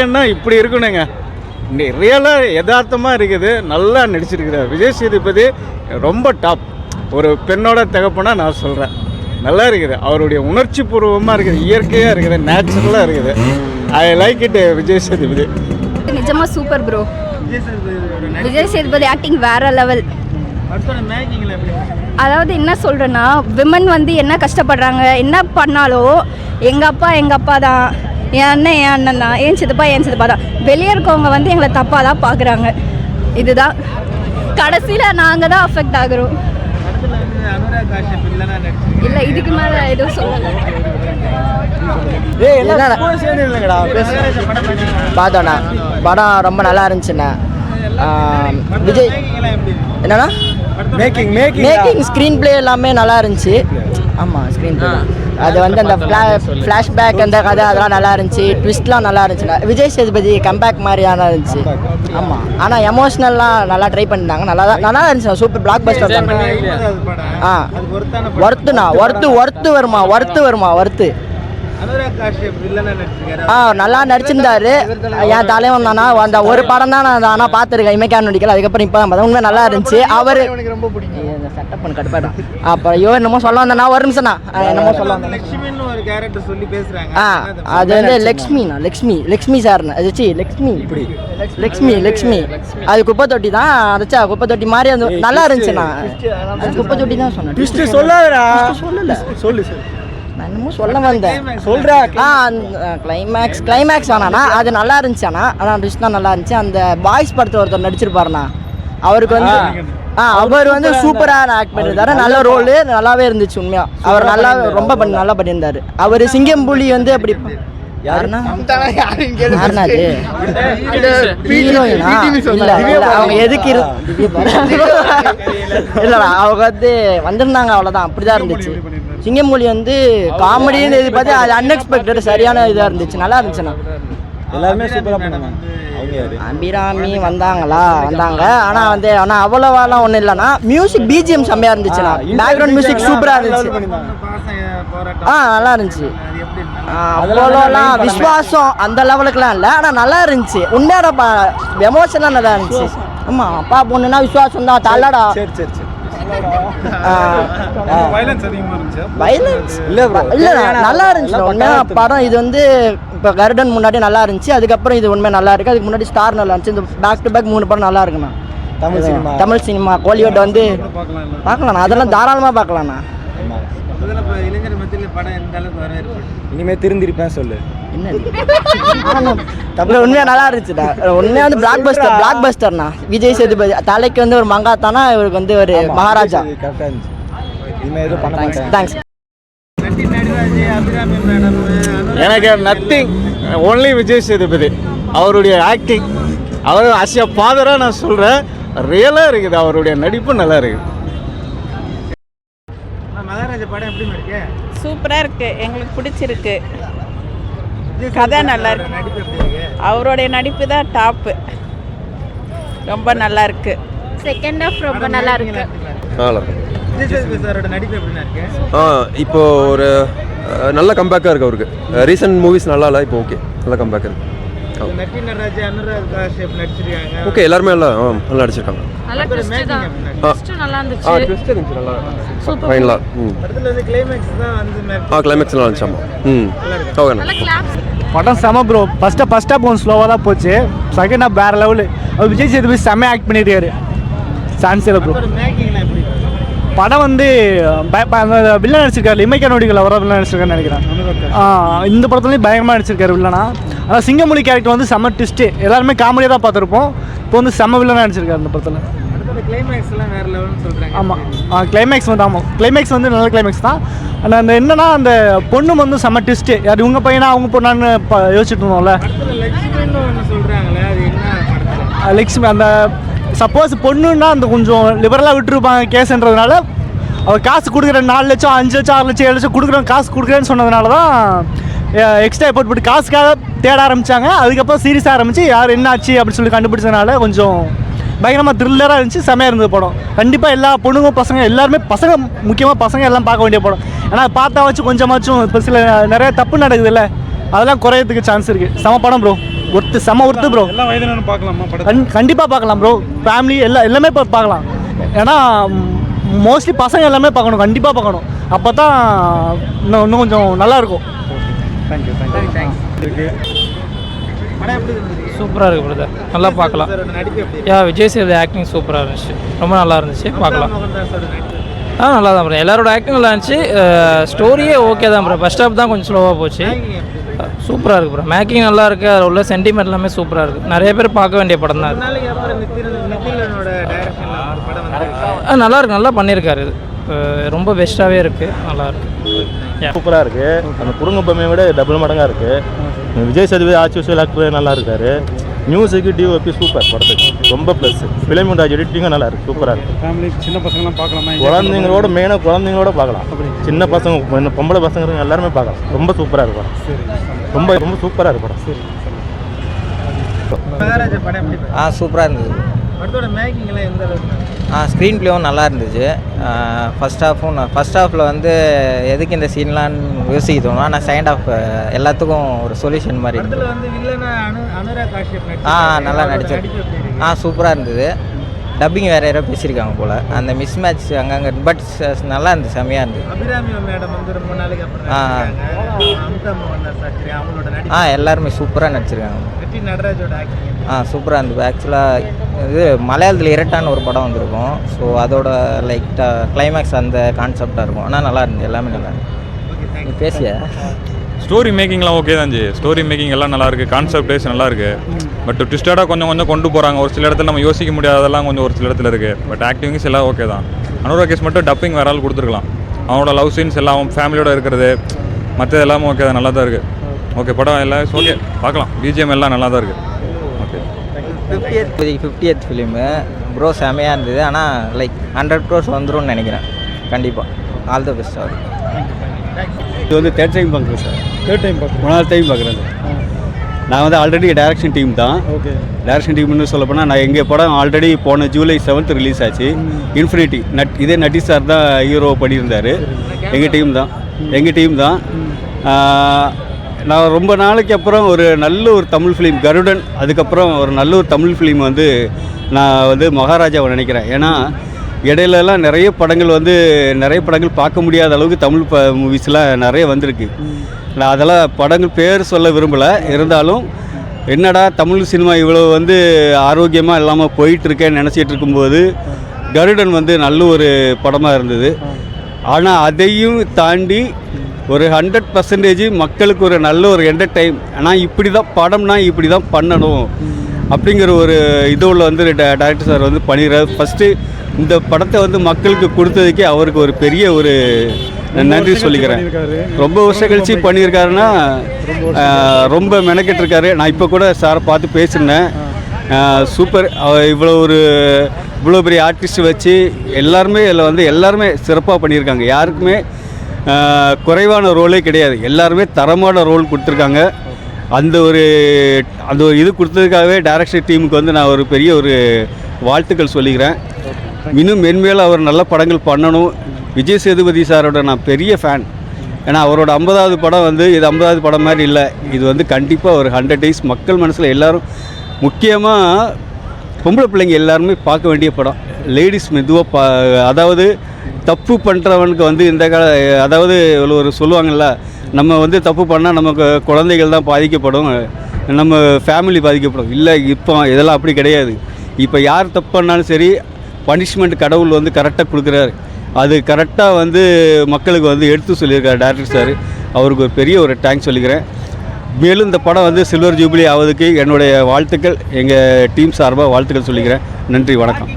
ஆக்ஷன்னா இப்படி இருக்கணுங்க. ரியலாக யதார்த்தமாக இருக்குது. நல்லா நடிச்சிருக்கிறார். விஜய் சேதுபதி ரொம்ப டாப் ஒரு பெண்ணோட தகப்பனா நான் சொல்கிறேன் நல்லா இருக்குது. அவருடைய உணர்ச்சி பூர்வமாக இருக்குது. இயற்கையாக இருக்குது. நேச்சுரலாக இருக்குது. I like it Vijay Sethupathi. நிஜமா super bro Vijay Sethupathi acting வேற லெவல் அதாவது என்ன சொல்கிறேன்னா விமன் வந்து என்ன கஷ்டப்படுறாங்க என்ன பண்ணாலும் எங்கள் அப்பா எங்கள் அப்பா தான். என் அண்ணன் என் அண்ணன் தான் என் சித்தப்பா என் சித்தப்பா தான் வெளியே இருக்கவங்க வந்து எங்களை தப்பாக தான் பார்க்குறாங்க இதுதான். கடைசியில் நாங்கள் தான் அஃபெக்ட் ஆகுறோம். இல்லை இதுக்கு மேலே எதுவும் சொல்லலை? பார்த்தோண்ணா படம் ரொம்ப நல்லா இருந்துச்சுண்ணா. விஜய்? என்னன்னா making making making screenplay எல்லாமே நல்லா இருந்துச்சு. ஆமாம் ஸ்க்ரீன் ப்ளே அது வந்து அந்த ஃப்ளாஷ்பேக் அந்த கதை அதெல்லாம் நல்லா இருந்துச்சு. ட்விஸ்ட்லாம் நல்லா இருந்துச்சுண்ணா விஜய் சேதுபதி கம்பேக் மாதிரியான இருந்துச்சு. ஆமாம் ஆனால் எமோஷ்னல்லாம் நல்லா ட்ரை பண்ணிட்டாங்க. நல்லா தான் நல்லா இருந்துச்சு சூப்பர் பிளாக் பஸ்டர் தான் ஆ. ஒர்த்துண்ணா ஒர்த்து ஒர்த்து வருமா ஒர்த்து வருமா ஒர்த்து? ஆ நல்லா நடிச்சிருந்தாரு. என் தலைவன் தானா? அந்த ஒரு படம் தான் நான் ஆனால் பார்த்துருக்கேன். இமைக்கான நடிக்கல. அதுக்கப்புறம் இப்போ தான் உண்மை நல்லா இருந்துச்சு. அவர் ரொம்ப பிடிக்கும். செட்டப் பண்ண அப்புறம் ஐயோ என்னமோ சொல்ல வந்தேன். நான் ஒரு நிமிஷம்ண்ணா ஆ, என்னமோ சொல்ல வந்தேன். லட்சுமின்னு ஒரு கேரக்டர் சொல்லி பேசுறாங்க. ஆ அது வந்து லக்ஷ்மிண்ணா லக்ஷ்மி லக்ஷ்மி சார்ண்ணா அது சி லக்ஷ்மி. இப்படி. லக்ஷ்மி லக்ஷ்மி. அது குப்பை தொட்டி தான். அதைச்சா குப்பை தொட்டி மாதிரி அந்த நல்லா இருந்துச்சுண்ணா அது குப்பை தொட்டி தான் சொன்னேன். சொல்லு சொல்லு. என்னமோ சொல்ல வந்தேன். சொல்றா ஆ கிளைமேக்ஸ் கிளைமேக்ஸ் ஆனாண்ணா அது நல்லா இருந்துச்சு அண்ணா ஆனால் ட்விஸ்ட் தான் நல்லா இருந்துச்சு. அந்த பாய்ஸ் படத்தில் ஒருத்தர் நடிச்சிருப்பாருண்ணா. அவருக்கு வந்து ஆ அவர் வந்து சூப்பராக ஆக்ட் பண்ணியிருந்தாரு நல்ல ரோலு நல்லாவே இருந்துச்சு உண்மையா. அவர் நல்லா ரொம்ப பண்ணி நல்லா பண்ணியிருந்தாரு. அவர் சிங்கம் புலி வந்து அப்படி யாருன்னா அவங்க எதுக்கு இல்லடா அவங்க வந்து வந்திருந்தாங்க அவ்வளோதான் அப்படிதான் இருந்துச்சு. சிங்கமொழி வந்து காமெடின்னு இது பார்த்து அது அன்எக்ஸ்பெக்டட் சரியான இதாக இருந்துச்சு. நல்லா இருந்துச்சுண்ணா. எல்லாருமே சூப்பராக யாரு? அபிராமி வந்தாங்களா? வந்தாங்க. ஆனால் வந்து ஆனால் அவ்வளோவாலாம் ஒன்றும் இல்லைண்ணா. மியூசிக் பிஜிஎம் செம்மையாக இருந்துச்சுண்ணா. பேக்ரவுண்ட் மியூசிக் சூப்பராக இருந்துச்சு. ஆ நல்லா இருந்துச்சு. அவ்வளோலாம் விஸ்வாசம் அந்த லெவலுக்குலாம் இல்லை. ஆனால் நல்லா இருந்துச்சு. உண்மையான எமோஷனாக நல்லா இருந்துச்சு. ஆமாம் அப்பா பொண்ணுனா விஸ்வாசம் தான் தள்ளடா சரி சரி சரி. வயலன்ஸ் அதிகமா இருந்துச்சு? வயலன்ஸ் இல்ல bro. இல்லை நல்லா இருந்துச்சு உண்மையாக படம் இது வந்து இப்போ கருடன் முன்னாடி நல்லா இருந்துச்சு. அதுக்கப்புறம் இது உண்மை நல்லா இருக்கு. அதுக்கு முன்னாடி ஸ்டார் நல்லா இருந்துச்சு. இந்த பேக் டு பேக் மூணு படம் நல்லா இருக்குண்ணா. தமிழ் சினிமா. தமிழ் சினிமா. கோலிவுட் வந்து பார்க்கலாம் இல்ல பார்க்கலாண்ணா அதெல்லாம் தாராளமாக பார்க்கலாண்ணா முதல்ல இப்ப இளைஞர் மத்தியில படம் எந்த அளவுக்கு வரவேற்பு? இனிமே திருந்திருப்பேன் சொல்லு. என்ன தமிழ் உண்மையாக நல்லா இருந்துச்சுடா. உண்மையாக வந்து பிளாக் பஸ்டர் பிளாக் பஸ்டர்ண்ணா விஜய் சேதுபதி தலைக்கு வந்து ஒரு மங்காத்தானா இவருக்கு வந்து ஒரு மகாராஜா? கரெக்டாக இருந்துச்சு இனிமே எதுவும் பண்ண தேங்க்ஸ் மாட்டேன். எனக்கு நத்திங் ஒன்லி விஜய் சேதுபதி. அவருடைய ஆக்டிங் அவர் எ ஃபாதராக நான் சொல்கிறேன் ரியலாக இருக்குது அவருடைய நடிப்பு நல்லா இருக்குது. படம் எப்படி இருக்கு? சூப்பராக இருக்கு. எங்களுக்கு பிடிச்சிருக்கு. கதை நல்லா இருக்கு. அவருடைய நடிப்பு தான் டாப்பு ரொம்ப நல்லா இருக்கு. செகண்ட் ஆஃப் ரொம்ப நல்லா இருக்கு. நல்லா விஜய் சேதுபதி சாரோட நடிப்பு எப்படி இருக்கு? ஆ இப்போ ஒரு நல்ல கம்பேக்காக இருக்கு அவருக்கு. ரீசெண்ட் மூவிஸ் நல்லா இல்லை இப்போ ஓகே நல்ல கம்பேக் இருக்கு. ஓகே எல்லாருமே நல்லா நல்லா ஆ ட்விஸ்ட் இருந்துச்சு ம். வந்து கிளைமேக்ஸ் தான் வந்து மேக் ஆ கிளைமேக்ஸ் நல்லா இருந்துச்சு ஆமாம் ம். ஓகே படம் செம ப்ரோ ஃபஸ்ட்டு ஃபஸ்ட் ஹாஃப் கொஞ்சம் ஸ்லோவாக தான் போச்சு. செகண்ட் ஹாஃப் வேறு லெவலு அவர் விஜய் சேதுபதி செம்ம ஆக்ட் பண்ணியிருக்காரு. சான்ஸ் இல்லை ப்ரோ மேக்கிங்லாம் எப்படி? படம் வந்து வில்லன் நடிச்சிருக்காரு இமைக்கா நொடிகள் அவராக வில்லன் நடிச்சிருக்காருன்னு நினைக்கிறேன். இந்த படத்துலையும் பயங்கரமாக நடிச்சிருக்காரு வில்லனா ஆனால் சிங்கமொழி கேரக்டர் வந்து செம்ம ட்விஸ்ட்டு எல்லாருமே காமெடியாக தான் பார்த்துருப்போம். இப்போ வந்து செம்ம வில்லனாக நடிச்சிருக்காரு இந்த படத்தில். ஆமாம் கிளைமேக்ஸ் வந்து ஆமாம் கிளைமேக்ஸ் வந்து நல்ல கிளைமேக்ஸ் தான். ஆனால் அந்த என்னன்னா அந்த பொண்ணு வந்து செம்ம ட்விஸ்ட்டு யார் இவங்க பையனா அவங்க பொண்ணான்னு யோசிச்சுட்டு இருந்தோம்ல. லக்ஷ்மி அந்த சப்போஸ் பொண்ணுன்னா அந்த கொஞ்சம் லிபரலாக விட்டுருப்பாங்க கேஸ்ன்றதுனால அவர் காசு கொடுக்குற நாலு லட்சம் அஞ்சு லட்சம் ஆறு லட்சம் ஏழு லட்சம் கொடுக்குறோம் காசு கொடுக்குறேன்னு சொன்னதுனால தான் எக்ஸ்ட்ரா எஃபோர்ட் போட்டு காசுக்காக தேட ஆரம்பித்தாங்க அதுக்கப்புறம் சீரியஸ் ஆரம்பித்து யார் என்ன ஆச்சு அப்படின்னு சொல்லி கண்டுபிடிச்சதுனால கொஞ்சம் பயங்கரமாக த்ரில்லராக இருந்துச்சு செமையாக இருந்தது படம். கண்டிப்பாக எல்லா பொண்ணுங்க பசங்க எல்லாருமே பசங்க முக்கியமாக பசங்க எல்லாம் பார்க்க வேண்டிய படம். ஏன்னா பார்த்தா வச்சு கொஞ்சமாச்சும் இப்போ சில நிறைய தப்பு நடக்குதுல்ல அதெல்லாம் குறையறதுக்கு சான்ஸ் இருக்குது சம படம் ப்ரோ ஒர்த்து செம ஒர்த்து ப்ரோ எல்லா வயதினரும் பார்க்கலாமா படத்தை? கண் கண்டிப்பாக பார்க்கலாம் ப்ரோ ஃபேமிலி எல்லாம் எல்லாமே பார்க்கலாம். ஏன்னா மோஸ்ட்லி பசங்க எல்லாமே பார்க்கணும் கண்டிப்பாக பார்க்கணும். அப்போ தான் இன்னும் இன்னும் கொஞ்சம் நல்லாயிருக்கும் தேங்க்யூ தேங்க்யூ தேங்க்ஸ் சூப்பராக இருக்குது பிரதர் நல்லா பார்க்கலாம். யா விஜய் சேது ஆக்டிங் சூப்பராக இருந்துச்சு. ரொம்ப நல்லா இருந்துச்சு பார்க்கலாம். ஆ நல்லா தான் ப்ரோ எல்லாரோட ஆக்டிங் நல்லா இருந்துச்சு. ஸ்டோரியே ஓகே தான் ப்ரோ ஃபஸ்ட் ஸ்டாப் தான் கொஞ்சம் ஸ்லோவாக போச்சு. சூப்பராக இருக்குது ப்ரோ மேக்கிங் நல்லா இருக்குது அதில் உள்ள சென்டிமெண்ட் எல்லாமே சூப்பராக இருக்குது நிறைய பேர் பார்க்க வேண்டிய படம் தான் ஆ. நல்லா இருக்கு. நல்லா பண்ணியிருக்காரு இது. ரொம்ப பெஸ்ட்டாகவே இருக்குது நல்லா இருக்கு. Yeah. சூப்பராக இருக்குது அந்த குடும்ப பொம்மையை விட டபுள் மடங்காக இருக்குது விஜய் சேதுபதி ஆச்சு விஷயம் ஆக்டர் நல்லா இருக்காரு. மியூசிக்கு டிஓபி சூப்பர் படத்துக்கு. ரொம்ப ப்ளஸ் ஃபிலிம் ராஜ் எடிட்டிங்கும் நல்லா இருக்குது சூப்பராக இருக்குது ஃபேமிலி சின்ன பசங்கலாம் பார்க்கலாமா? குழந்தைங்களோட மெயினாக குழந்தைங்களோட பார்க்கலாம். சின்ன பசங்க பொம்பளை பசங்க எல்லாருமே பார்க்கலாம். ரொம்ப சூப்பராக இருக்கு படம். ரொம்ப ரொம்ப சூப்பராக இருக்கு படம். மகாராஜா படம் எப்படி இருக்கு? ஆ சூப்பராக இருந்தது. ஆ ஸ்க்ரீன் ப்ளேவும் நல்லா இருந்துச்சு. ஃபஸ்ட் ஹாஃபும் ஃபஸ்ட் ஹாஃபில் வந்து எதுக்கு இந்த சீன்லான்னு யோசிக்க தோணும். ஆனால் செகண்ட் ஹாஃப் எல்லாத்துக்கும் ஒரு சொல்யூஷன் மாதிரி ஆ நல்லா நடிச்சு ஆ சூப்பராக இருந்தது. டப்பிங் வேறு யாரோ பேசியிருக்காங்க போல். அந்த மிஸ் மேட்ச் அங்கங்கே பட் நல்லா இருந்துச்சு செம்மையாக இருந்தது. ஆ. ஆ எல்லாருமே சூப்பராக நடிச்சிருக்காங்க. ஆ சூப்பராக இருந்தது. ஆக்சுவலாக இது மலையாளத்தில் இரட்டான்னு ஒரு படம் வந்திருக்கும். ஸோ அதோட லைக் கிளைமேக்ஸ் அந்த கான்செப்டாக இருக்கும். ஆனால் நல்லா இருந்தது. எல்லாமே நல்லா இருந்தது. நீ பேசிய? ஸ்டோரி மேக்கிங்லாம் ஓகே தான் ஜி. ஸ்டோரி மேக்கிங் எல்லாம் நல்லா இருக்கு. கான்செப்ட் வைஸ் நல்லா இருக்கு. பட் ட்விஸ்டடாக கொஞ்சம் கொஞ்சம் கொண்டு போகிறாங்க ஒரு சில இடத்துல நம்ம யோசிக்க முடியாததெல்லாம் கொஞ்சம் ஒரு சில இடத்துல இருக்கு. பட் ஆக்டிவிங்ஸ் எல்லாம் ஓகே தான். அனுராகேஷ் மட்டும் டப்பிங் வேற ஆள் கொடுத்துருக்கலாம். அவனோட லவ் சீன்ஸ் எல்லாம் அவன் ஃபேமிலியோட இருக்கிறது. மற்றது எல்லாமே ஓகே தான். நல்லா தான் இருக்கு. ஓகே படம் எல்லாம் ஓகே பார்க்கலாம். பிஜிஎம் எல்லாம் நல்லா தான் இருக்கு. ஓகே ஃபிஃப்டி ஃபிஃப்டி எத் ஃபிலிமு ப்ரோ செமையாக இருந்தது. ஆனால் லைக் ஹண்ட்ரட் க்ரோஸ் வந்துரும்னு நினைக்கிறேன். கண்டிப்பாக ஆல் த பெஸ்ட் அவர் இது வந்து தேர்ட் டைம் பார்க்குறேன் சார். தேர்ட் டைம் பார்க்குறேன் மூணாவது டைம் பார்க்குறேன் சார். நான் வந்து ஆல்ரெடி டைரக்ஷன் டீம் தான். ஓகே டைரக்ஷன் டீம்னு சொல்ல போனால் நான் எங்கள் படம் ஆல்ரெடி போன ஜூலை செவன்த் ரிலீஸ் ஆச்சு. இன்ஃபினிட்டி நட் இதே நட்டி சார் தான் ஹீரோ பண்ணியிருந்தார். எங்கள் டீம் தான். எங்கள் டீம் தான். நான் ரொம்ப நாளைக்கு அப்புறம் ஒரு நல்ல ஒரு தமிழ் ஃபிலிம் கருடன். அதுக்கப்புறம் ஒரு நல்ல ஒரு தமிழ் ஃபிலிம் வந்து நான் வந்து மகாராஜாவை நினைக்கிறேன். ஏன்னா இடையிலலாம் நிறைய படங்கள் வந்து நிறைய படங்கள் பார்க்க முடியாத அளவுக்கு தமிழ் ப மூவிஸ்லாம் நிறைய வந்திருக்கு. நான் அதெல்லாம் படங்கள் பேர் சொல்ல விரும்பலை. இருந்தாலும் என்னடா தமிழ் சினிமா இவ்வளோ வந்து ஆரோக்கியமாக இல்லாமல் போயிட்டுருக்கேன்னு நினச்சிட்டு இருக்கும்போது கருடன் வந்து நல்ல ஒரு படமாக இருந்தது. ஆனால் அதையும் தாண்டி ஒரு ஹண்ட்ரட் பர்சன்டேஜ் மக்களுக்கு ஒரு நல்ல ஒரு என்டர்டைம் ஆனால் இப்படி தான் படம்னா இப்படி தான் பண்ணணும். அப்படிங்கிற ஒரு இதோவில் வந்து ட- சார் வந்து பண்ணிடுறாரு. ஃபஸ்ட்டு இந்த படத்தை வந்து மக்களுக்கு கொடுத்ததுக்கே அவருக்கு ஒரு பெரிய ஒரு நன்றி சொல்லிக்கிறேன். ரொம்ப வருஷம் கழிச்சு பண்ணியிருக்காருன்னா ரொம்ப மெனக்கெட்டு இருக்காரு நான் இப்போ கூட சாரை பார்த்து பேசினேன் ஆஹ், சூப்பர். இவ்வளோ ஒரு இவ்வளோ பெரிய ஆர்டிஸ்ட் வச்சு எல்லாருமே இதில் வந்து எல்லாருமே சிறப்பாக பண்ணியிருக்காங்க. யாருக்குமே குறைவான ரோலே கிடையாது. எல்லாருமே தரமான ரோல் கொடுத்துருக்காங்க. அந்த ஒரு அந்த ஒரு இது கொடுத்ததுக்காகவே டைரக்ஷன் டீமுக்கு வந்து நான் ஒரு பெரிய ஒரு வாழ்த்துக்கள் சொல்லிக்கிறேன். இன்னும் மென்மேலும் அவர் நல்ல படங்கள் பண்ணணும். விஜய் சேதுபதி சாரோட நான் பெரிய ஃபேன் ஏன்னா அவரோட ஐம்பதாவது படம் வந்து இது ஐம்பதாவது படம் மாதிரி இல்லை. இது வந்து கண்டிப்பாக ஒரு ஹண்ட்ரட் டேஸ் மக்கள் மனசில் எல்லோரும் முக்கியமாக பொம்பளை பிள்ளைங்க எல்லாருமே பார்க்க வேண்டிய படம். லேடிஸ் மெதுவாக பா அதாவது தப்பு பண்ணுறவனுக்கு வந்து இந்த கால அதாவது இவ்வளோ ஒரு சொல்லுவாங்கள்ல நம்ம வந்து தப்பு பண்ணால் நமக்கு குழந்தைகள் தான் பாதிக்கப்படும். நம்ம ஃபேமிலி பாதிக்கப்படும். இல்லை இப்போ இதெல்லாம் அப்படி கிடையாது. இப்போ யார் தப்பு பண்ணாலும் சரி பனிஷ்மெண்ட் கடவுள் வந்து கரெக்டாக கொடுக்குறாரு. அது கரெக்டாக வந்து மக்களுக்கு வந்து எடுத்து சொல்லியிருக்காரு டேரக்டர் சார் அவருக்கு ஒரு பெரிய ஒரு தேங்க்ஸ் சொல்லிக்கிறேன். மேலும் இந்த படம் வந்து சில்வர் ஜூபிலி ஆவதுக்கு என்னுடைய வாழ்த்துக்கள். எங்கள் டீம் சார்பாக வாழ்த்துக்கள் சொல்லிக்கிறேன். நன்றி வணக்கம்.